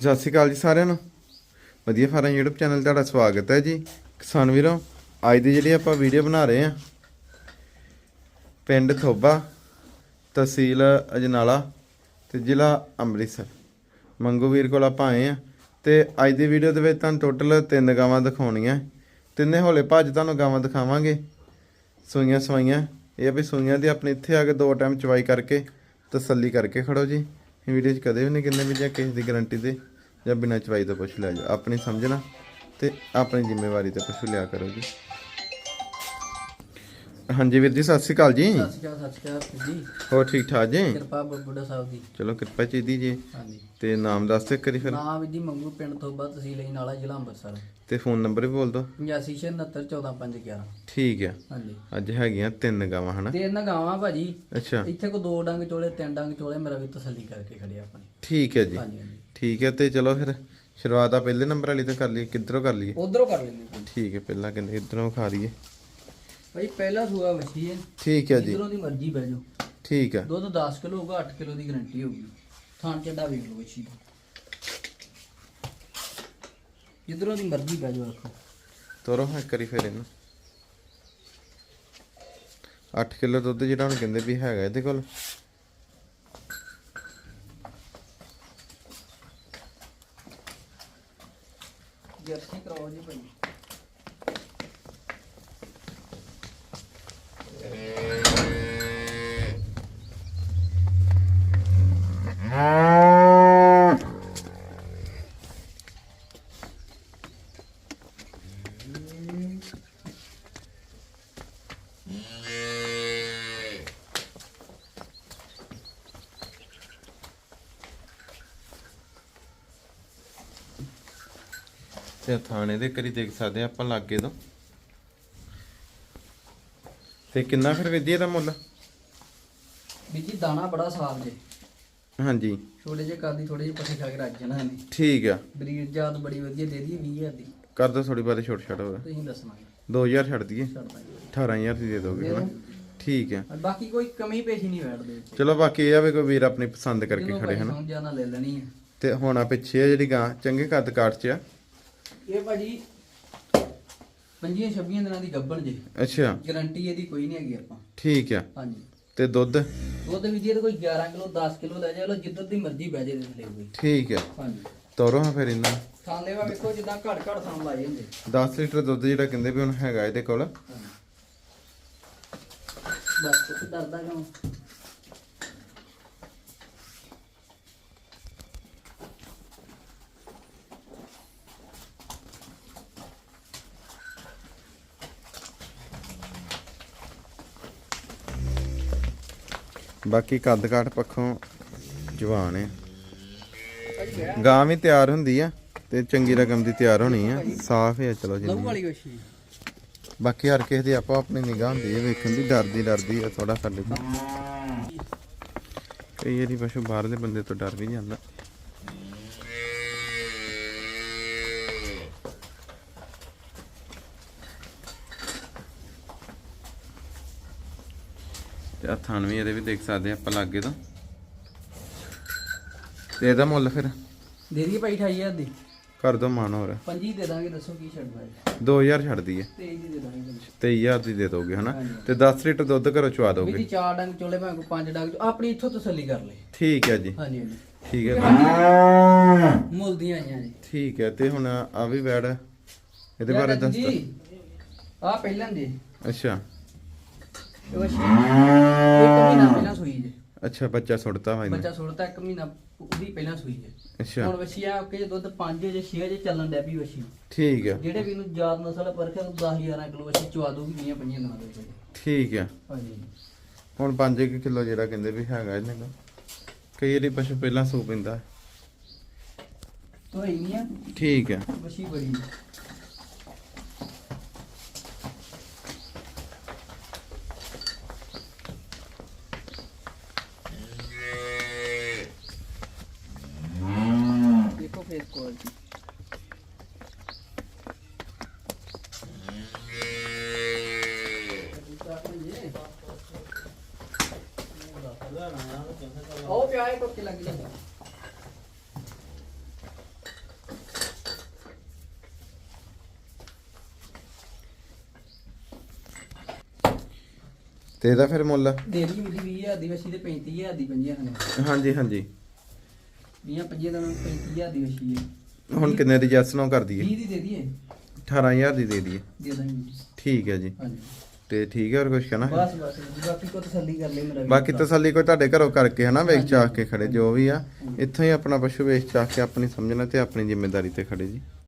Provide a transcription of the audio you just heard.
ਸਤਿ ਸ਼੍ਰੀ ਅਕਾਲ ਜੀ ਸਾਰਿਆਂ ਨੂੰ। ਵਧੀਆ ਫਾਰਮ YouTube ਚੈਨਲ ਤੁਹਾਡਾ ਸਵਾਗਤ ਹੈ ਜੀ। ਕਿਸਾਨ ਵੀਰੋ, ਅੱਜ ਦੀ ਜਿਹੜੀ ਆਪਾਂ ਵੀਡੀਓ ਬਣਾ ਰਹੇ ਆ ਪਿੰਡ ਥੋਬਾ ਤਹਿਸੀਲ ਅਜਨਾਲਾ ਤੇ ਜ਼ਿਲ੍ਹਾ ਅੰਮ੍ਰਿਤਸਰ। ਮੰਗੂ ਵੀਰ ਕੋਲ ਆਪਾਂ ਆਏ ਆ ਤੇ ਅੱਜ ਦੀ ਵੀਡੀਓ ਦੇ ਵਿੱਚ ਤੁਹਾਨੂੰ ਟੋਟਲ ਤਿੰਨ ਗਾਵਾਂ ਦਿਖਾਉਣੀਆਂ। ਤਿੰਨੇ ਹੌਲੇ ਭੱਜ ਤੁਹਾਨੂੰ ਗਾਵਾਂ ਦਿਖਾਵਾਂਗੇ। ਸੂਈਆਂ ਸਵਾਈਆਂ, ਇਹ ਆ ਵੀ ਸੂਈਆਂ ਦੀ ਆਪਣੇ ਇੱਥੇ ਆ ਕੇ ਦੋ ਟਾਈਮ ਚਵਾਈ ਕਰਕੇ ਤਸੱਲੀ ਕਰਕੇ ਖੜੋ ਜੀ। ਇਹ ਵੀਡੀਓ 'ਚ ਕਦੇ ਵੀ ਨਹੀਂ ਕਿੰਨੇ ਵੀ ਜਾਂ ਕਿਸੇ ਦੀ ਗਾਰੰਟੀ ਤੇ ਜਾਂ ਬਿਨਾਂ ਚਵਾਈ ਤੋਂ ਪੁੱਛ ਲੈ ਜਾ ਆਪਣੀ ਸਮਝਣਾ ਤੇ ਆਪਣੀ ਜ਼ਿੰਮੇਵਾਰੀ ਤੇ ਪੁੱਛ ਲਿਆ ਕਰੋ ਜੀ। ਹਾਂਜੀ ਵੀਰ ਜੀ ਸਤਿ ਸ਼੍ਰੀ ਅਕਾਲ ਜੀ। ਸਤਿ ਸ਼੍ਰੀ ਅਕਾਲ ਸਤਿ ਸ਼੍ਰੀ ਅਕਾਲ ਜੀ। ਹੋਰ ਠੀਕ ਠਾਕ ਜੀ? ਕਿਰਪਾ ਬੁੱਢਾ ਸਾਹਿਬ ਦੀ ਚਲੋ ਕਿਰਪਾ ਚਾਹੀਦੀ ਜੀ। ਹਾਂਜੀ। ਤੇ ਨਾਮ ਦੱਸ ਦਿਓ ਕਰੀ ਫਿਰ। ਨਾਮ ਜੀ ਮੰਗੂ ਪਿੰਡ ਥੋਬਾ ਤਹਿਸੀਲ ਨਾਲਾ ਜ਼ਿਲ੍ਹਾ ਅੰਮ੍ਰਿਤਸਰ। ਤੇ ਫੋਨ ਨੰਬਰ ਵੀ ਬੋਲ ਦਿਓ। 8569145511 ਠੀਕ ਹਾਂਜੀ। ਅੱਜ ਹੈਗੀਆਂ ਤਿੰਨ ਗਾਵਾਂ ਹਨਾ? ਤੇ ਇਹਨਾਂ ਗਾਵਾਂ ਭਾਜੀ। ਅੱਛਾ। ਇੱਥੇ ਕੋ ਦੋ ਡੰਗ ਚੋਲੇ ਤਿੰਨ ਡੰਗ ਚੋਲੇ ਮੇਰਾ ਵੀ ਤਸੱਲੀ ਕਰਕੇ ਖੜੇ ਆਪਣੀ। ਠੀਕ ਹੈ ਜੀ। ਠੀਕ ਹੈ ਤੇ ਚਲੋ ਫਿਰ ਸ਼ੁਰੂਆਤ ਆ ਪਹਿਲੇ ਨੰਬਰ ਵਾਲੀ ਤੋਂ ਕਰ ਲਈਏ ਕਿੱਧਰੋਂ ਕਰ ਲਈਏ? ਉਧਰੋਂ ਕਰ ਲੈਂਦੇ ਠੀਕ ਹੈ ਪਹਿਲਾਂ ਕਹਿੰਦੇ ਇਧਰੋਂ ਖਾ ਲਈਏ। ਭਾਈ ਪਹਿਲਾ ਸੂਆ ਵਛੀ ਹੈ। ਠੀਕ ਹੈ ਜੀ। ਇਧਰੋਂ ਦੀ ਮਰਜ਼ੀ ਬਹਿ ਜਾਓ। ਠੀਕ ਹੈ। ਦੁੱਧ 10 ਕਿਲੋ ਹੋਊਗਾ 8 ਕਿਲੋ ਦੀ ਗਾਰੰਟੀ ਹੋਊਗੀ। ਥਾਣ ਚੱਡਾ ਵੇਖ ਲਓ ਵਛੀ ਦਾ। ਇਧਰੋਂ ਦੀ ਮਰਜ਼ੀ ਬਹਿ ਜਾਓ ਆਖੋ। ਤੋਰੋ ਹਾਂ ਕਰੀ ਫਿਰ ਇਹਨੂੰ। 8 ਕਿਲੋ ਦੁੱਧ ਜਿਹੜਾ ਹੁਣ ਕਹਿੰਦੇ ਵੀ ਹੈਗਾ ਇਹਦੇ ਕੋਲ। ਜਰਸੀ ਕਰਾਓ ਜੀ ਭਾਈ। ਤੇ ਥਾਣੇ ਦੇ ਕਰੀ ਦੇਖ ਸਕਦੇ ਆ ਆਪਾਂ ਲਾਗੇ ਤੋਂ। ਤੇ ਕਿੰਨਾ ਫਿਰ ਵਿਧੀ ਇਹਦਾ ਮੁੱਲ? ਵੀ ਜੀ ਦਾਣਾ ਬੜਾ ਸਾਫ਼ ਜੇ। ਹਾਂਜੀ। ਛੋਟੇ ਜਿਹੇ ਕਰਦੀ ਥੋੜੇ ਜਿਹੇ ਪੱਠੇ ਖਾ ਕੇ ਰੱਜ ਜਾਣਾ ਇਹਨੇ। ਠੀਕ ਆ। ਬਰੀਡ ਜਾਤ ਬੜੀ ਵਧੀਆ ਦੇ ਦੀ 20000 ਦੀ। ਕਰ ਦੋ ਥੋੜੀ ਬਾਰੇ ਛੋਟ ਛੱਡ ਹੋਰ। ਤੁਸੀਂ ਦੱਸਣਾ 2000 ਛੱਡ ਦਈਏ। ਛੱਡ ਦਾਂਗੇ। 18000 ਦੀ ਦੇ ਦੋਗੇ ਹਨਾ? ਠੀਕ ਹੈ ਬਾਕੀ ਕੋਈ ਕਮੀ ਪੇਸ਼ੀ ਨਹੀਂ ਬੈਠਦੇ ਵਿੱਚ। ਚਲੋ ਬਾਕੀ ਇਹ ਆ ਵੀ ਕੋਈ ਵੀਰ ਆਪਣੀ ਪਸੰਦ ਕਰਕੇ ਖੜੇ ਹਨ। ਸਮਝਿਆ ਨਾ ਲੈ ਲੈਣੀ ਹੈ ਤੇ ਹੁਣ ਆ ਪਿੱਛੇ ਆ ਜਿਹੜੀ ਗਾਂ ਚੰਗੇ ਕੱਦ ਕਾਟ ਚ ਆ। ਇਹ ਭਾਜੀ ਪੰਜੀਆਂ ਛੱਬੀਆਂ ਦਿਨਾਂ ਦੀ ਗੱਬਣ ਜੇ। ਅੱਛਾ। ਗਾਰੰਟੀ ਇਹਦੀ ਕੋਈ ਨਹੀਂ ਹੈਗੀ ਆਪਾਂ। ਠੀਕ ਆ। ਹਾਂਜੀ। ਤੇ ਦੁੱਧ? ਦੁੱਧ ਵੀ ਜੀ ਇਹਦੇ ਕੋਈ 11 ਕਿਲੋ 10 ਕਿਲੋ ਲੈ ਜਾਏ ਲੋ ਜਿੱਧਰ ਦੀ ਮਰਜ਼ੀ ਬਹਿ ਜੇ ਦੇ ਥੱਲੇ ਕੋਈ। ਠੀਕ ਆ। ਹਾਂਜੀ। ਤੋਰੋ ਹਾਂ ਫਿਰ ਇਹਨਾਂ ਥਾਲੇ ਵਾ ਵੇਖੋ ਜਿੱਦਾਂ ਘੜ ਘੜ ਥਾਂ ਲਾਏ ਹੁੰਦੇ। 10 ਲੀਟਰ ਦੁੱਧ ਜਿਹੜਾ ਕਹਿੰਦੇ ਵੀ ਹੁਣ ਹੈਗਾ ਇਹਦੇ ਕੋਲ। ਬਸ ਡਰਦਾ ਕਿਉਂ? ਬਾਕੀ ਕੱਦ ਕਾਟ ਪੱਖੋਂ ਜਵਾਨ ਹੈ ਗਾਂ ਵੀ ਤਿਆਰ ਹੁੰਦੀ ਆ ਤੇ ਚੰਗੀ ਰਕਮ ਦੀ ਤਿਆਰ ਹੋਣੀ ਆ। ਸਾਫ਼ ਹੈ ਚਲੋ ਜੀ ਬਾਕੀ ਹਰ ਕਿਸੇ ਦੀ ਆਪੋ ਆਪਣੀ ਨਿਗਾਹ ਹੁੰਦੀ ਹੈ ਵੇਖਣ ਦੀ ਡਰਦੀ ਡਰਦੀ ਆ ਥੋੜਾ ਸਾਡੇ ਤੋਂ ਕਈ ਵਾਰੀ ਪਸ਼ੂ ਬਾਹਰਲੇ ਬੰਦੇ ਤੋਂ ਡਰ ਵੀ ਜਾਂਦਾ। ਤੇ ਆ ਥਣ ਵੀ ਇਹਦੇ ਵੀ ਦੇਖ ਸਕਦੇ ਆਪਾਂ ਲਾਗੇ ਤੋਂ। ਤੇ ਇਹਦਾ ਮੁੱਲ ਫਿਰ? ਦੇ ਦੀ ਭਾਈ 28000 ਦੀ। ਕਰ ਦੋ ਮਾਨ ਹੋਰ। ਪੰਜੀ ਦੇ ਦਾਂਗੇ ਦੱਸੋ ਕੀ ਛੱਡਣਾ ਹੈ 2000 ਛੱਡ ਦਈਏ। 23 ਦੀ ਦੇ ਦਾਂਗੇ ਭਾਜੀ। 23000 ਦੀ ਦੇ ਦੋਗੇ ਹਨਾ। ਤੇ 10 ਲੀਟਰ ਦੁੱਧ ਘਰੋਂ ਚਵਾ ਵੀ ਦੋਗੇ ਜੀ ਚਾਰ ਡੰਗ ਚੋਲੇ ਭਾਵੇਂ ਪੰਜ ਡੰਗ ਆਪਣੀ ਇੱਥੋਂ ਤਸੱਲੀ ਕਰ ਲੈ ਠੀਕ ਹੈ ਜੀ। ਹਾਂਜੀ ਹਾਂਜੀ। ਠੀਕ ਹੈ। ਮੁੱਲ ਦੀਆਂ ਆਈਆਂ ਜੀ। ਠੀਕ ਹੈ ਤੇ ਹੁਣ ਆ ਵੀ ਬੈਡ ਇਹਦੇ ਬਾਰੇ ਦੱਸ। ਆ ਪਹਿਲਾਂ ਦੇ। ਅੱਛਾ। ਇਹ ਵਸ਼ੀ ਇੱਕ ਮਹੀਨਾ ਪਹਿਲਾਂ ਸੂਈ ਜੇ। ਅੱਛਾ ਬੱਚਾ ਸੁੱਟਤਾ ਵਾ ਇਹਨੇ ਬੱਚਾ ਸੁਣਦਾ ਇੱਕ ਮਹੀਨਾ ਉਹਦੀ ਪਹਿਲਾਂ ਸੂਈ ਜੇ। ਅੱਛਾ। ਹੁਣ ਵਸ਼ੀ ਆ ਕਿ ਦੁੱਧ 5 ਜੇ 6 ਜੇ ਚੱਲਣ ਡੈ ਪਈ ਵਸ਼ੀ ਠੀਕ ਹੈ ਜਿਹੜੇ ਵੀ ਨੂੰ ਯਾਦ ਨਸਲ ਪਰਖਿਆ ਉਹ 10 11 ਕਿਲੋ ਵਸ਼ੀ ਚਵਾ ਦੂਗੀ ਵੀਆਂ ਪੰਜੀਆਂ ਦਿਨਾਂ ਦੇ ਵਿੱਚ। ਠੀਕ ਹੈ ਹਾਂਜੀ। ਹੁਣ 5 ਕਿਲੋ ਜਿਹੜਾ ਕਹਿੰਦੇ ਵੀ ਹੈਗਾ ਇਹਨੇ ਕੋਲ। ਕਈ ਵਾਰੀ ਪਸ਼ੂ ਪਹਿਲਾਂ ਸੂ ਪਿੰਦਾ। ਤੋ ਇੰਨੀਆਂ ਠੀਕ ਹੈ ਵਸ਼ੀ ਬੜੀ ਆਏ ਟੋਕੇ ਲੱਗ ਜਾਂਦਾ ਤੇ ਇਹਦਾ ਫਿਰ ਮੁੱਲ? ਦੇਰੀ ਮਿਲੀ 20000 ਦੀ ਵਸੀ ਤੇ 35000 ਦੀ ਪੰਜਾਂ ਹਨ ਹਾਂਜੀ ਹਾਂਜੀ। 20 25 ਦਾ 35000 ਦੀ ਵਸੀ ਹੈ। ਹੁਣ ਕਿੰਨੇ ਦੀ ਜੈਸ ਨੋ ਕਰ ਦਈਏ? 20 ਦੀ ਦੇ ਦਈਏ। 18000 ਦੀ ਦੇ ਦਈਏ। ਦੇ ਦਾਂਗੇ। ਠੀਕ ਹੈ ਜੀ। ਹਾਂਜੀ। ਤੇ ਠੀਕ ਹੈ ਹੋਰ ਕੁਝ ਕਹਿਣਾ? ਬਸ ਬਸ ਜੀ, ਬਾਕੀ ਕੋ ਤਸੱਲੀ ਕਰ ਲਈ ਮੇਰਾ ਵੀਰ ਬਾਕੀ। ਤਸੱਲੀ ਕੋਈ ਤੁਹਾਡੇ ਘਰੋਂ ਕਰਕੇ ਹਨਾ ਹਾਂਜੀ। ਚਾਹ ਕੇ ਖੜੇ ਜੋ ਵੀ ਆ ਇੱਥੋਂ ਹੀ ਆਪਣਾ ਪਸ਼ੂ ਵੇਚ ਚਾਹ ਕੇ ਆਪਣੀ ਸਮਝਣਾ ਤੇ ਆਪਣੀ ਜ਼ਿੰਮੇਵਾਰੀ ਤੇ ਖੜੇ ਜੀ